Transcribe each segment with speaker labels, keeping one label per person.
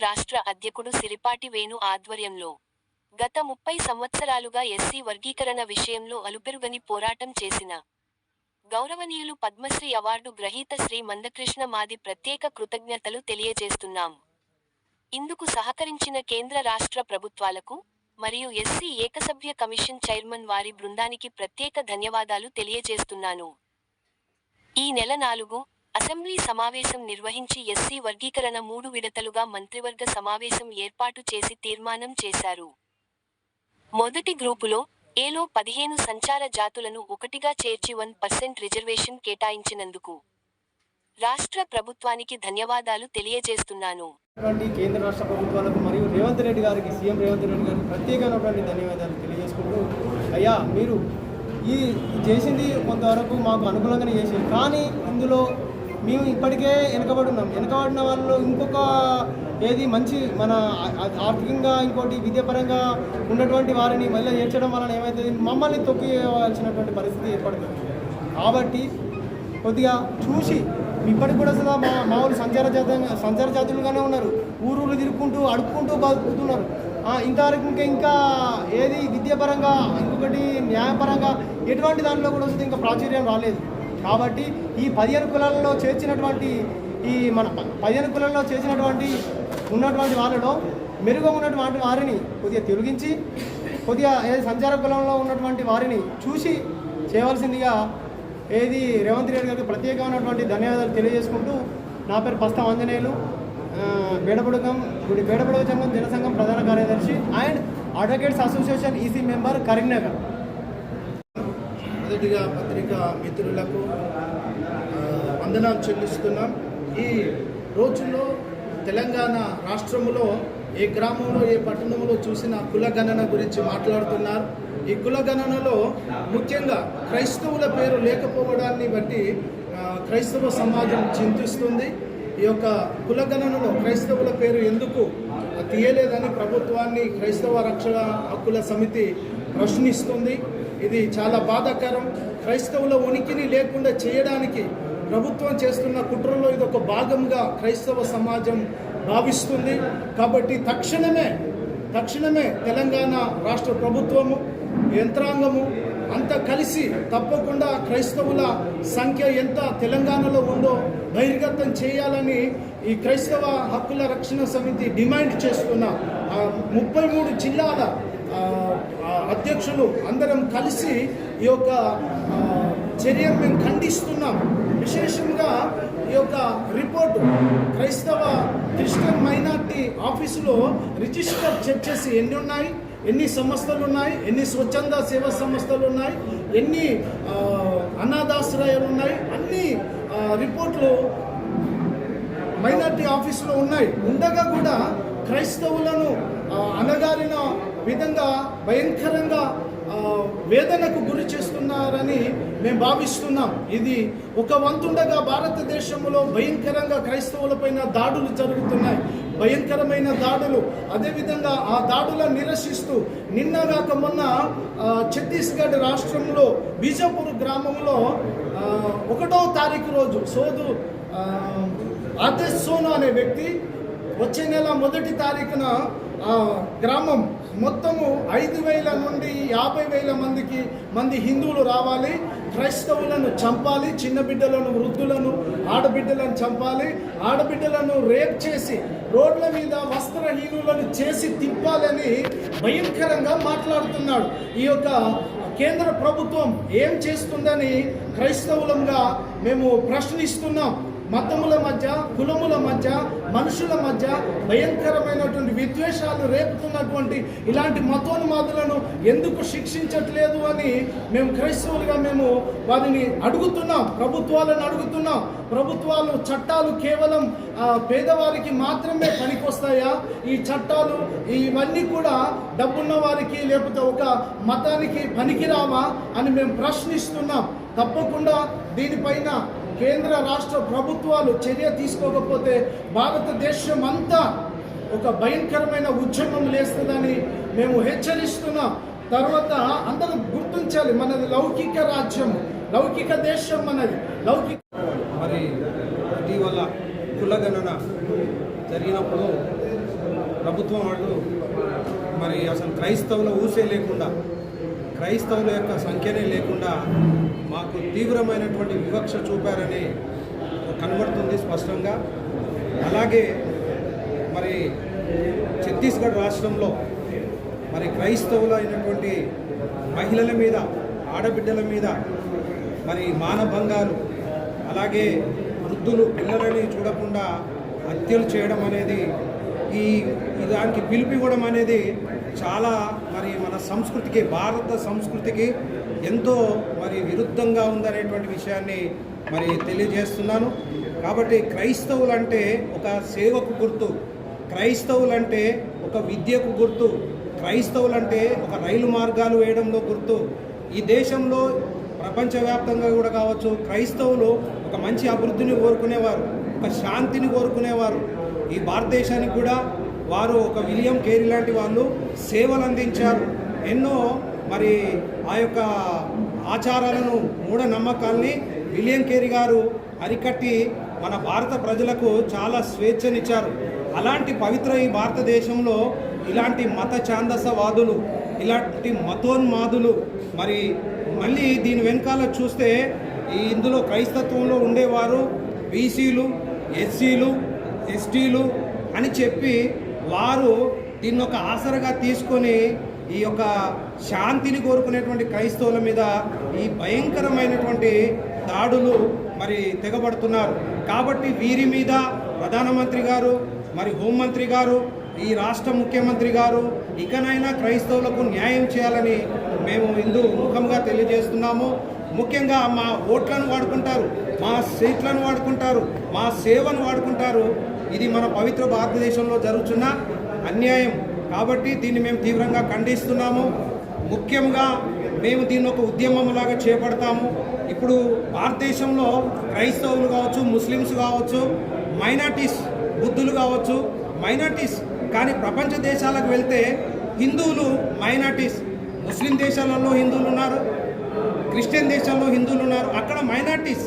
Speaker 1: రాష్ట్ర అధ్యకుడు సిరిపాటి వేణు ఆధ్వర్యంలో గత ముప్పై సంవత్సరాలుగా ఎస్సీ వర్గీకరణ విషయంలో అలుపెరుగని పోరాటం చేసిన గౌరవనీయులు పద్మశ్రీ అవార్డు గ్రహీత శ్రీ మందకృష్ణ మాది ప్రత్యేక కృతజ్ఞతలు తెలియజేస్తున్నాం. ఇందుకు సహకరించిన కేంద్ర రాష్ట్ర ప్రభుత్వాలకు మరియు ఎస్సీ ఏకసభ్య కమిషన్ చైర్మన్ వారి బృందానికి ప్రత్యేక ధన్యవాదాలు తెలియజేస్తున్నాను. ఈ నెల నాలుగు అసెంబ్లీ సమావేశం నిర్వహించి ఎస్సీ వర్గీకరణ మూడు విడతలుగా మంత్రివర్గ సమావేశం ఏర్పాటు చేసి తీర్మానం చేశారు. మొదటి గ్రూపులో ఏలో పదిహేను సంచార జాతులను ఒకటిగా చేర్చి వన్ పర్సెంట్ రిజర్వేషన్ కేటాయించినందుకు రాష్ట్ర ప్రభుత్వానికి ధన్యవాదాలు తెలియజేస్తున్నాను.
Speaker 2: కేంద్ర రాష్ట్ర ప్రభుత్వాలకు మరియు రేవంత్ రెడ్డి గారికి సీఎం రేవంత్ రెడ్డి గారికి ప్రత్యేకమైనటువంటి ధన్యవాదాలు తెలియజేసుకుంటూ అయ్యా మీరు ఈ చేసింది కొంతవరకు మాకు అనుకూలంగానే చేసింది. కానీ ఇందులో మేము ఇప్పటికే వెనకబడి ఉన్నాం. వెనకబడిన వాళ్ళు ఇంకొక ఏది మంచి మన ఆర్థికంగా ఇంకోటి విద్యాపరంగా ఉన్నటువంటి వారిని మళ్ళీ ఏడ్చడం వలన ఏమవుతుంది మమ్మల్ని తొక్కివలసినటువంటి పరిస్థితి ఏర్పడుతుంది. కాబట్టి కొద్దిగా చూసి ఇప్పటికి కూడా సదా మా మా సంచార జాత సంచార జాతులుగానే ఉన్నారు. ఊరూరు తిరుక్కుంటూ అడుక్కుంటూ బతుకుతున్నారు. ఇంతవరకు ఇంకా ఇంకా ఏది విద్యాపరంగా ఇంకొకటి న్యాయపరంగా ఎటువంటి దాంట్లో కూడా వస్తే ఇంకా ప్రాచుర్యం రాలేదు. కాబట్టి ఈ పదిహేను కులాలలో చేర్చినటువంటి ఈ మన పదిహేను కులాల్లో చేర్చినటువంటి ఉన్నటువంటి వాళ్ళలో మెరుగు ఉన్నటువంటి వారిని కొద్దిగా తిరిగించి కొద్దిగా ఏది సంచార కులంలో ఉన్నటువంటి వారిని చూసి చేయవలసిందిగా ఏది రేవంత్ రెడ్డి గారికి ప్రత్యేకమైనటువంటి ధన్యవాదాలు తెలియజేసుకుంటూ నా పేరు పస్తం ఆంజనేయులు. ఆ, గుడి బేడబుడగ సంఘం జనసంఘం ప్రధాన కార్యదర్శి and advocates association EC member Karimnagar.
Speaker 3: పత్రిక పత్రికా మిత్రులకు వందనాలు చెల్లిస్తున్నాం. ఈ రోజుల్లో తెలంగాణ రాష్ట్రములో ఏ గ్రామంలో ఏ పట్టణంలో చూసిన కులగణన గురించి మాట్లాడుతున్నారు. ఈ కులగణనలో ముఖ్యంగా క్రైస్తవుల పేరు లేకపోవడాన్ని బట్టి క్రైస్తవ సమాజం చింతిస్తుంది. ఈ యొక్క కులగణనలో క్రైస్తవుల పేరు ఎందుకు తీయలేదని ప్రభుత్వాన్ని క్రైస్తవ రక్షణ హక్కుల సమితి ప్రశ్నిస్తుంది. ఇది చాలా బాధాకరం. క్రైస్తవుల ఉనికిని లేకుండా చేయడానికి ప్రభుత్వం చేస్తున్న కుట్రలో ఇది ఒక భాగంగా క్రైస్తవ సమాజం భావిస్తుంది. కాబట్టి తక్షణమే తక్షణమే తెలంగాణ రాష్ట్ర ప్రభుత్వము యంత్రాంగము అంతా కలిసి తప్పకుండా క్రైస్తవుల సంఖ్య ఎంత తెలంగాణలో ఉందో బహిర్గతం చేయాలని ఈ క్రైస్తవ హక్కుల రక్షణ సమితి డిమాండ్ చేస్తున్న ముప్పై మూడు జిల్లాల అధ్యక్షులు అందరం కలిసి ఈ యొక్క చర్య చర్యను మేము ఖండిస్తున్నాం. విశేషంగా ఈ యొక్క రిపోర్టు క్రైస్తవ క్రిస్టియన్ మైనార్టీ ఆఫీసులో రిజిస్టర్ చర్చెస్ ఎన్ని ఉన్నాయి ఎన్ని సంస్థలు ఉన్నాయి ఎన్ని స్వచ్ఛంద సేవా సంస్థలు ఉన్నాయి ఎన్ని ఆ, అనాథాశ్రయాలు ఉన్నాయి అన్ని రిపోర్ట్లు మైనార్టీ ఆఫీసులో ఉన్నాయి. ఉండగా కూడా క్రైస్తవులను అనగారిన అణగారిన విధంగా భయంకరంగా వేదనకు గురి చేస్తున్నారని మేము భావిస్తున్నాం. ఇది ఒక వంతుండగా భారతదేశంలో భయంకరంగా క్రైస్తవులపైన దాడులు జరుగుతున్నాయి. భయంకరమైన దాడులు. అదేవిధంగా ఆ దాడులను నిరసిస్తూ నిన్నగాక మొన్న ఛత్తీస్గఢ్ రాష్ట్రంలో బీజాపూర్ గ్రామంలో ఒకటో తారీఖు రోజు సోదు ఆ, ఆదేశ్ సోను అనే వ్యక్తి వచ్చే నెల మొదటి తారీఖున ఆ గ్రామం మొత్తము ఐదు వేల నుండి యాభై వేల మందికి మంది హిందువులు రావాలి. క్రైస్తవులను చంపాలి చిన్న బిడ్డలను వృద్ధులను ఆడబిడ్డలను చంపాలి. ఆడబిడ్డలను రేప్ చేసి రోడ్ల మీద వస్త్రహీనులను చేసి తిప్పాలని భయంకరంగా మాట్లాడుతున్నాడు. ఈ యొక్క కేంద్ర ప్రభుత్వం ఏం చేస్తుందని క్రైస్తవులంగా మేము ప్రశ్నిస్తున్నాం. మతముల మధ్య కులముల మధ్య మనుషుల మధ్య భయంకరమైనటువంటి విద్వేషాలు రేపుతున్నటువంటి ఇలాంటి మతోన్మాదులను ఎందుకు శిక్షించట్లేదు అని మేము క్రైస్తవులుగా మేము వారిని అడుగుతున్నాం ప్రభుత్వాలను అడుగుతున్నాం. ప్రభుత్వాలు చట్టాలు కేవలం పేదవారికి మాత్రమే పనికొస్తాయా? ఈ చట్టాలు ఇవన్నీ కూడా డబ్బున్న వారికి లేకపోతే ఒక మతానికి పనికిరావా అని మేము ప్రశ్నిస్తున్నాం. తప్పకుండా దీనిపైన కేంద్ర రాష్ట్ర ప్రభుత్వాలు చర్య తీసుకోకపోతే భారతదేశం అంతా ఒక భయంకరమైన ఉద్యమం లేస్తుందని మేము హెచ్చరిస్తున్నాం. తర్వాత అందరూ గుర్తించాలి మనది లౌకిక రాజ్యం లౌకిక దేశం మనది. లౌకిక
Speaker 4: మరి ఇటీవల కులగణన జరిగినప్పుడు ప్రభుత్వం వాళ్ళు మరి అసలు క్రైస్తవుల ఊసే లేకుండా క్రైస్తవుల యొక్క సంఖ్యనే లేకుండా మాకు తీవ్రమైనటువంటి వివక్ష చూపారని కనబడుతుంది స్పష్టంగా. అలాగే మరి ఛత్తీస్గఢ్ రాష్ట్రంలో మరి క్రైస్తవులైనటువంటి మహిళల మీద ఆడబిడ్డల మీద మరి మానభంగాలు అలాగే వృద్ధులు పిల్లలని చూడకుండా హత్యలు చేయడం అనేది ఈ దానికి పిలిపివ్వడం అనేది చాలా మరి మన సంస్కృతికి భారత సంస్కృతికి ఎంతో మరి విరుద్ధంగా ఉందనేటువంటి విషయాన్ని మరి తెలియజేస్తున్నాను. కాబట్టి క్రైస్తవులంటే ఒక సేవకు గుర్తు. క్రైస్తవులంటే ఒక విద్యకు గుర్తు. క్రైస్తవులంటే ఒక రైలు మార్గాలు వేయడంలో గుర్తు. ఈ దేశంలో ప్రపంచవ్యాప్తంగా కూడా కావచ్చు క్రైస్తవులు ఒక మంచి అభివృద్ధిని కోరుకునేవారు ఒక శాంతిని కోరుకునేవారు. ఈ భారతదేశానికి కూడా వారు ఒక విలియం కేరీ లాంటి వాళ్ళు సేవలు అందించారు. ఎన్నో మరి ఆ యొక్క ఆచారాలను మూఢనమ్మకాల్ని విలియం కేరీ గారు అరికట్టి మన భారత ప్రజలకు చాలా స్వేచ్ఛనిచ్చారు. అలాంటి పవిత్ర ఈ భారతదేశంలో ఇలాంటి మత ఛాందసవాదులు ఇలాంటి మతోన్మాదులు మరి మళ్ళీ దీని వెనకాల చూస్తే ఈ ఇందులో క్రైస్తత్వంలో ఉండేవారు బీసీలు ఎస్సీలు ఎస్టీలు అని చెప్పి వారు దీన్ని ఒక ఆసరగా తీసుకొని ఈ యొక్క శాంతిని కోరుకునేటువంటి క్రైస్తవుల మీద ఈ భయంకరమైనటువంటి దాడులు మరి తెగబడుతున్నారు. కాబట్టి వీరి మీద ప్రధానమంత్రి గారు మరి హోంమంత్రి గారు ఈ రాష్ట్ర ముఖ్యమంత్రి గారు ఇకనైనా క్రైస్తవులకు న్యాయం చేయాలని మేము ఇందు ముఖంగా తెలియజేస్తున్నాము. ముఖ్యంగా మా ఓట్లను వాడుకుంటారు మా సీట్లను వాడుకుంటారు మా సేవను వాడుకుంటారు. ఇది మన పవిత్ర భారతదేశంలో జరుగుతున్న అన్యాయం. కాబట్టి దీన్ని మేము తీవ్రంగా ఖండిస్తున్నాము. ముఖ్యంగా మేము దీన్ని ఒక ఉద్యమంలాగా చేపడతాము. ఇప్పుడు భారతదేశంలో క్రైస్తవులు కావచ్చు ముస్లిమ్స్ కావచ్చు మైనార్టీస్ బుద్ధులు కావచ్చు మైనార్టీస్. కానీ ప్రపంచ దేశాలకు వెళ్తే హిందువులు మైనార్టీస్. ముస్లిం దేశాలలో హిందువులు ఉన్నారు క్రిస్టియన్ దేశాల్లో హిందువులు ఉన్నారు. అక్కడ మైనార్టీస్.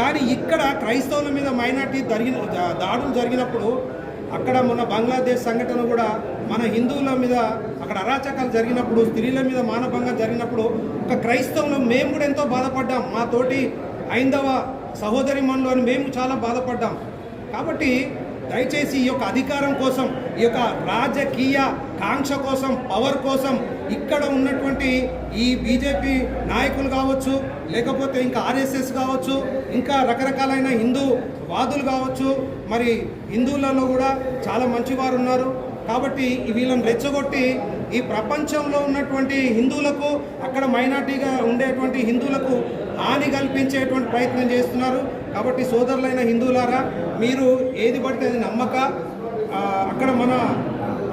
Speaker 4: కానీ ఇక్కడ క్రైస్తవుల మీద మైనార్టీ జరిగిన దాడులు జరిగినప్పుడు అక్కడ మన బంగ్లాదేశ్ సంఘటన కూడా మన హిందువుల మీద అక్కడ అరాచకాలు జరిగినప్పుడు స్త్రీల మీద మానభంగం జరిగినప్పుడు ఒక క్రైస్తవులు మేము కూడా ఎంతో బాధపడ్డాం. మా తోటి ఐందవ సహోదరి అని మేము చాలా బాధపడ్డాం. కాబట్టి దయచేసి ఈ యొక్క అధికారం కోసం ఈ యొక్క రాజకీయ కాంక్ష కోసం పవర్ కోసం ఇక్కడ ఉన్నటువంటి ఈ బీజేపీ నాయకులు కావచ్చు లేకపోతే ఇంకా ఆర్ఎస్ఎస్ కావచ్చు ఇంకా రకరకాలైన హిందూ వాదులు కావచ్చు మరి హిందువులలో కూడా చాలా మంచివారు ఉన్నారు. కాబట్టి వీళ్ళని రెచ్చగొట్టి ఈ ప్రపంచంలో ఉన్నటువంటి హిందువులకు అక్కడ మైనార్టీగా ఉండేటువంటి హిందువులకు హాని కల్పించేటువంటి ప్రయత్నం చేస్తున్నారు. కాబట్టి సోదరులైన హిందువులారా మీరు ఏది పడితే అది నమ్మక అక్కడ మన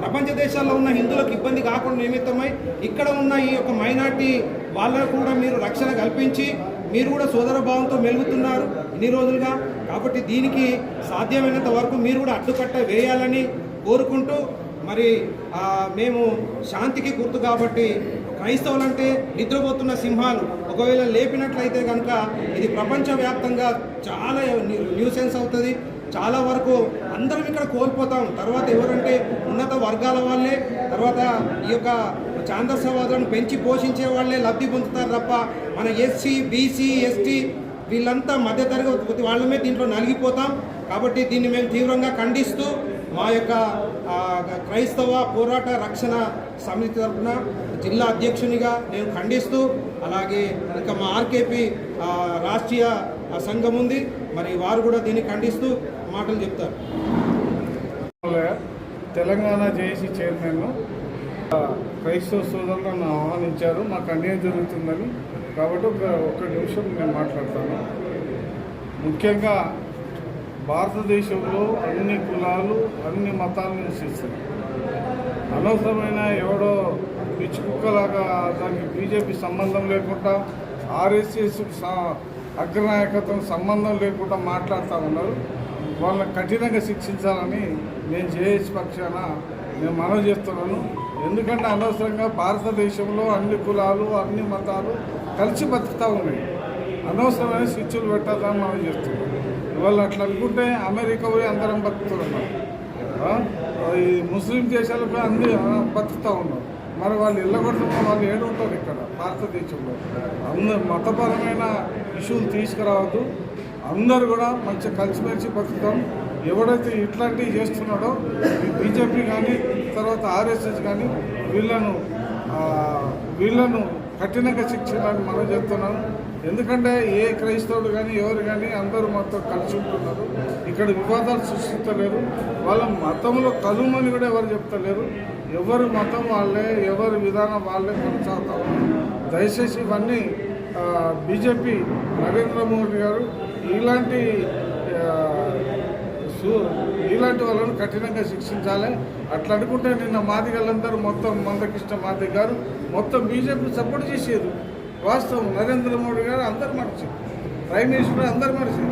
Speaker 4: ప్రపంచ దేశాల్లో ఉన్న హిందువులకు ఇబ్బంది కాకుండా నిమిత్తమై ఇక్కడ ఉన్న ఈ యొక్క మైనార్టీ వాళ్ళకు కూడా మీరు రక్షణ కల్పించి మీరు కూడా సోదర భావంతో మెలుగుతున్నారు ఇన్ని రోజులుగా. కాబట్టి దీనికి సాధ్యమైనంత వరకు మీరు కూడా అడ్డుకట్ట వేయాలని కోరుకుంటూ మరి మేము శాంతికి గుర్తు కాబట్టి క్రైస్తవులంటే నిద్రపోతున్న సింహాలు. ఒకవేళ లేపినట్లయితే కనుక ఇది ప్రపంచవ్యాప్తంగా చాలా న్యూసెన్స్ అవుతుంది. చాలా వరకు అందరం ఇక్కడ కోల్పోతాం. తర్వాత ఎవరంటే ఉన్నత వర్గాల వాళ్ళే తర్వాత ఈ యొక్క ఛాందసవాదులను పెంచి పోషించే వాళ్ళే లబ్ధి పొందుతారు తప్ప మన ఎస్సీ బీసీ ఎస్టీ వీళ్ళంతా మధ్యతరగతి వాళ్ళమే దీంట్లో నలిగిపోతాం. కాబట్టి దీన్ని మేము తీవ్రంగా ఖండిస్తూ మా యొక్క క్రైస్తవ పోరాట రక్షణ సమితి తరఫున జిల్లా అధ్యక్షునిగా నేను ఖండిస్తూ అలాగే ఇంకా మా ఆర్కేపీ రాష్ట్రీయ సంఘం ఉంది. మరి వారు కూడా దీన్ని ఖండిస్తూ మాటలు చెప్తారు.
Speaker 5: తెలంగాణ జేఏసీ చైర్మన్ క్రైస్తవ సోదరులను ఆహ్వానించారు. మాకు అన్యాయం జరుగుతుందని కాబట్టి ఒక ఒక్క నిమిషం నేను మాట్లాడతాను. ముఖ్యంగా భారతదేశంలో అన్ని కులాలు అన్ని మతాలు నివసిస్తున్నాయి అనవసరమైన ఎవడో పిచ్చి కుక్కలాగా దానికి బీజేపీ సంబంధం లేకుండా ఆర్ఎస్ఎస్ అగ్రనాయకత్వం సంబంధం లేకుండా మాట్లాడుతూ ఉన్నారు. వాళ్ళని కఠినంగా శిక్షించాలని నేను జేఏసీ పక్షాన నేను మనవి చేస్తున్నాను. ఎందుకంటే అనవసరంగా భారతదేశంలో అన్ని కులాలు అన్ని మతాలు కలిసి బతుకుతూ ఉన్నాయి. అనవసరమైన స్విచ్లు పెట్టాలని మనం చేస్తున్నాం వాళ్ళు అట్లా అనుకుంటే అమెరికా పోయి అందరం బతుకుతున్నాం. ఈ ముస్లిం దేశాలకు అన్ని బతుకుతూ ఉన్నాం. మరి వాళ్ళు ఇళ్ళగొట్టడం వాళ్ళు ఏడు ఉంటారు ఇక్కడ భారతదేశంలో. అందరు మతపరమైన ఇష్యూలు తీసుకురావద్దు. అందరు కూడా మంచిగా కలిసిమెలిసి బతుకుతాం. ఎవడైతే ఇట్లాంటివి చేస్తున్నాడో బీజేపీ కానీ తర్వాత ఆర్ఎస్ఎస్ కానీ వీళ్ళను వీళ్ళను కఠినంగా శిక్షించాలని మనం చెప్తున్నాను ఎందుకంటే ఏ క్రైస్తవుడు కానీ ఎవరు కానీ అందరూ మొత్తం కలిసి ఉంటున్నారు. ఇక్కడ వివాదాలు సృష్టించలేరు వాళ్ళ మతంలో కలుమని కూడా ఎవరు చెప్తలేరు. ఎవరు మతం వాళ్ళే ఎవరి విధానం వాళ్ళే కొనసాగుతా దయచేసి ఇవన్నీ బీజేపీ నరేంద్ర మోడీ గారు ఇలాంటి ఇలాంటి వాళ్ళను కఠినంగా శిక్షించాలి. అట్లా అనుకుంటే నిన్న మాదిగలందరూ మొత్తం మందకృష్ణ మాదిగ గారు మొత్తం బీజేపీ సపోర్ట్ చేసేది. వాస్తవం. నరేంద్ర మోడీ గారు అందరు మనిషి ప్రైమ్ మినిస్టర్ అందరు మనిషి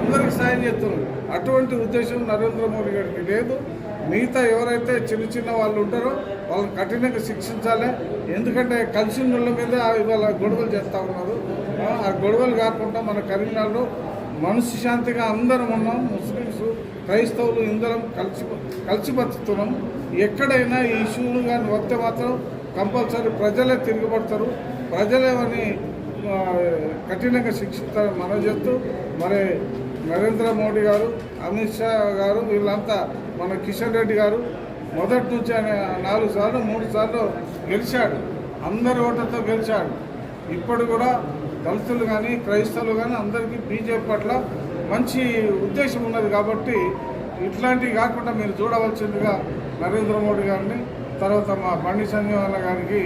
Speaker 5: అందరికి సాయం చేస్తున్నారు. అటువంటి ఉద్దేశం నరేంద్ర మోడీ గారికి లేదు. మిగతా ఎవరైతే చిన్న చిన్న వాళ్ళు ఉంటారో వాళ్ళని కఠినంగా శిక్షించాలి. ఎందుకంటే కలిసి వాళ్ళ మీద ఇవాళ గొడవలు చేస్తూ ఉన్నారు. ఆ గొడవలు కాకుండా మన కరీంనగర్లో మనసు శాంతిగా అందరం ఉన్నాం ముస్లిమ్స్ క్రైస్తవులు ఇందరం కలిసి కలిసి బతుకుతున్నాం ఎక్కడైనా ఈ ఇష్యూలు కానీ వస్తే మాత్రం కంపల్సరీ ప్రజలే తిరగబడతారు ప్రజలేమని కఠినంగా శిక్షిస్తారని మనం చెప్తూ మరి నరేంద్ర మోడీ గారు అమిత్ షా గారు వీళ్ళంతా మన కిషన్ రెడ్డి గారు మొదటి నుంచి ఆయన నాలుగు సార్లు మూడు సార్లు గెలిచాడు. అందరి ఓటర్తో గెలిచాడు. ఇప్పుడు కూడా దళితులు కానీ క్రైస్తవులు కానీ అందరికీ బీజేపీ పట్ల మంచి ఉద్దేశం ఉన్నది కాబట్టి ఇట్లాంటివి కాకుండా మీరు చూడవలసిందిగా నరేంద్ర మోడీ గారిని తర్వాత మా బండి సంజీవన్న గారికి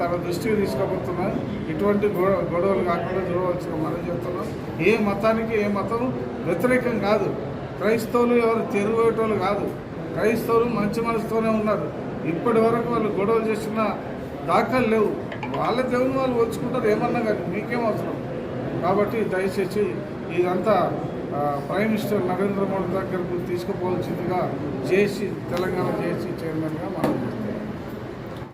Speaker 5: తన దృష్టికి తీసుకుపోతున్నాను ఇటువంటి గొడవ గొడవలు కాకుండా చూడవలసిన మనం చెప్తున్నాం. ఏ మతానికి ఏ మతం వ్యతిరేకం కాదు. క్రైస్తవులు ఎవరు తెరువేటోళ్ళు కాదు. క్రైస్తవులు మంచి మనసుతోనే ఉన్నారు. ఇప్పటి వరకు వాళ్ళు గొడవలు చేసిన దాఖలు లేవు. వాళ్ళ దేవుని వాళ్ళు వచ్చుకుంటారు ఏమన్నా కానీ మీకేం అవసరం? కాబట్టి దయచేసి ఇదంతా ప్రైమ్ మినిస్టర్ నరేంద్ర మోడీ దగ్గరకు తీసుకుపోవాల్సిందిగా చేసి తెలంగాణ చేసి చైర్మన్గా మనం